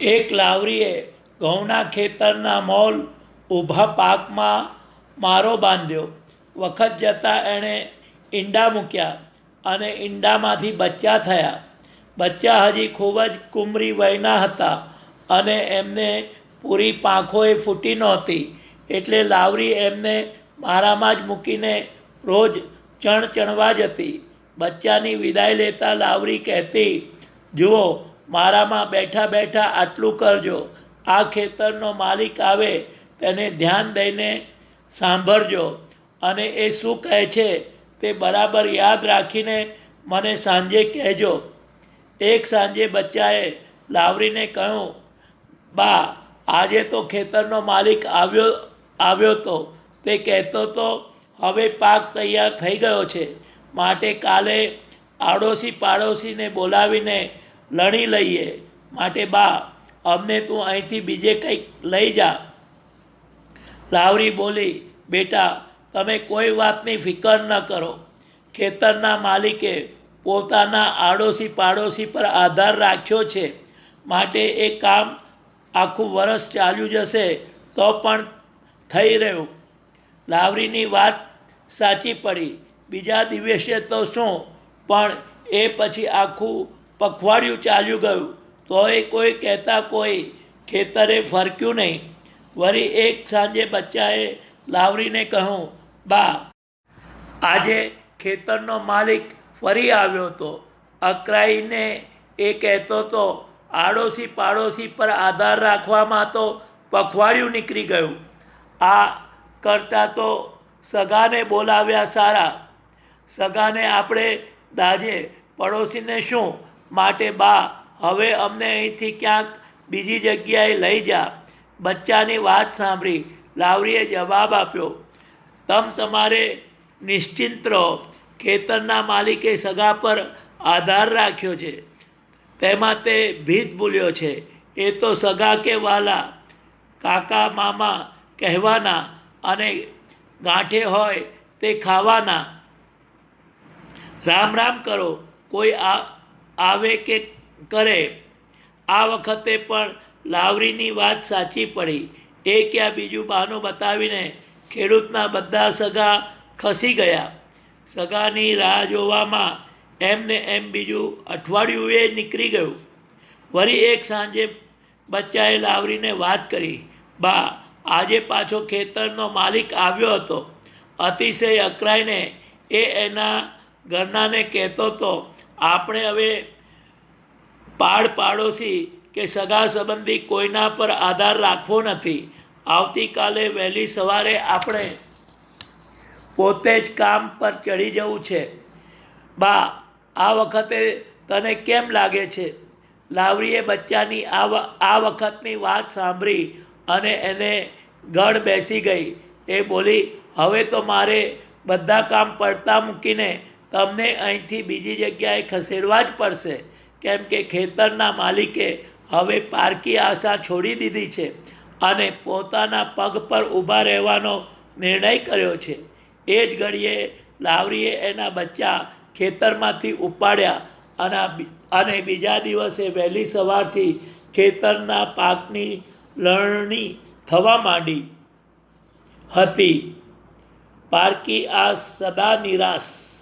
એક લાવરીએ ઘઉંના ખેતરના મોલ ઊભા પાકમાં મારો બાંધ્યો. વખત જતાં એણે ઈંડા મૂક્યા અને ઈંડામાંથી બચ્ચા થયા. બચ્ચા હજી ખૂબ જ કુમરી વયના હતા અને એમને પૂરી પાંખોએ ફૂટી નહોતી. એટલે લાવરી એમને મારામાં જ મૂકીને રોજ ચણ ચણવા જતી. બચ્ચાની વિદાય લેતા લાવરી કહેતી, જુઓ મારામાં બેઠા બેઠા આટલું કરજો. આ ખેતરનો માલિક આવે તેને ધ્યાન દઈને સાંભળજો. અને એ શું કહે છે તે બરાબર યાદ રાખીને મને સાંજે કહેજો. એક સાંજે બચ્ચાએ લાવરીને કહ્યું, બા, આજે તો ખેતરનો માલિક આવ્યો આવ્યો તો. તે કહેતો તો હવે પાક તૈયાર થઈ ગયો છે. માટે કાલે આડોશી પાડોશીને બોલાવીને લણી લઈએ. માટે બા, અમને તું અહીંથી બીજે કંઈક લઈ જા. લાવરી બોલી, બેટા, તમે કોઈ વાતની ફિકર ન કરો. ખેતરના માલિકે પોતાના આડોશી પાડોશી પર આધાર રાખ્યો છે. માટે એ કામ આખું વરસ ચાલ્યું જશે તો પણ થઈ રહ્યું. લાવરીની વાત સાચી પડી. બીજા દિવસે તો શું? પણ એ પછી આખું પખવાડિયું ચાલ્યું ગયું. તોય કોઈ કહેતા કોઈ ખેતરે ફરક્યું નહીં. વળી એક સાંજે બચ્ચાએ લાવરીને કહ્યું, બા, આજે ખેતરનો માલિક ફરી આવ્યો હતો. અકરાઈને એ કહેતો તો આડોશી પાડોશી પર આધાર રાખવામાં તો પખવાડિયું નીકળી ગયું. આ કરતાં તો સગાને બોલાવ્યા સારા. સગાને આપણે દાજે પડોશીને શું માટે બા, હવે અમને અહીંથી ક્યાંક બીજી જગ્યાએ લઈ જા. બચ્ચાની વાત સાંભળી લાવરીએ જવાબ આપ્યો, તમ તમારે નિશ્ચિંત રહો. ખેતરના માલિકે સગા પર આધાર રાખ્યો છે. તેમાં તે ભીત ભૂલ્યો છે. એ તો સગા કે વાલા. કાકા, મામા કહેવાના અને ગાંઠે હોય તે ખાવાના. રામ રામ કરો. કોઈ આ આવે કે કરે, આ વખતે પણ લાવરીની વાત સાચી પડી. એ ક્યાં બીજું બહાનું બતાવીને ખેડૂતના બધા સગા ખસી ગયા. સગાની રાહ જોવામાં એમને એમ બીજું અઠવાડિયું એ નીકળી ગયું. વળી એક સાંજે બચ્ચાએ લાવરીને વાત કરી, બા, આજે પાછો ખેતરનો માલિક આવ્યો હતો. અતિશય અકરાઈને એ એના ઘરનાને કહેતો હતો આપણે હવે પાડ પાડોશી કે સગા સંબંધી કોઈના પર આધાર રાખવો નથી. આવતીકાલે વહેલી સવારે આપણે પોતે જ કામ પર ચડી જવું છે. બા, આ વખતે તને કેમ લાગે છે? લાવરીએ બચ્ચાની આ આ વખતની વાત સાંભળી અને એને ગળ બેસી ગઈ. એ બોલી, હવે તો મારે બધા કામ પડતા મૂકીને તમને અહીંથી બીજી જગ્યાએ ખસેડવા જ પડશે. કેમ કે ખેતરના માલિકે હવે પારકી આશા છોડી દીધી છે અને પોતાના પગ પર ઊભા રહેવાનો નિર્ણય કર્યો છે. એ જ ઘડીએ લાવરીએ એના બચ્ચા ખેતરમાંથી ઉપાડ્યા અને અને બીજા દિવસે વહેલી સવારથી ખેતરના પાકની લણણી થવા માંડી હતી. પારકી આ સદા નિરાશ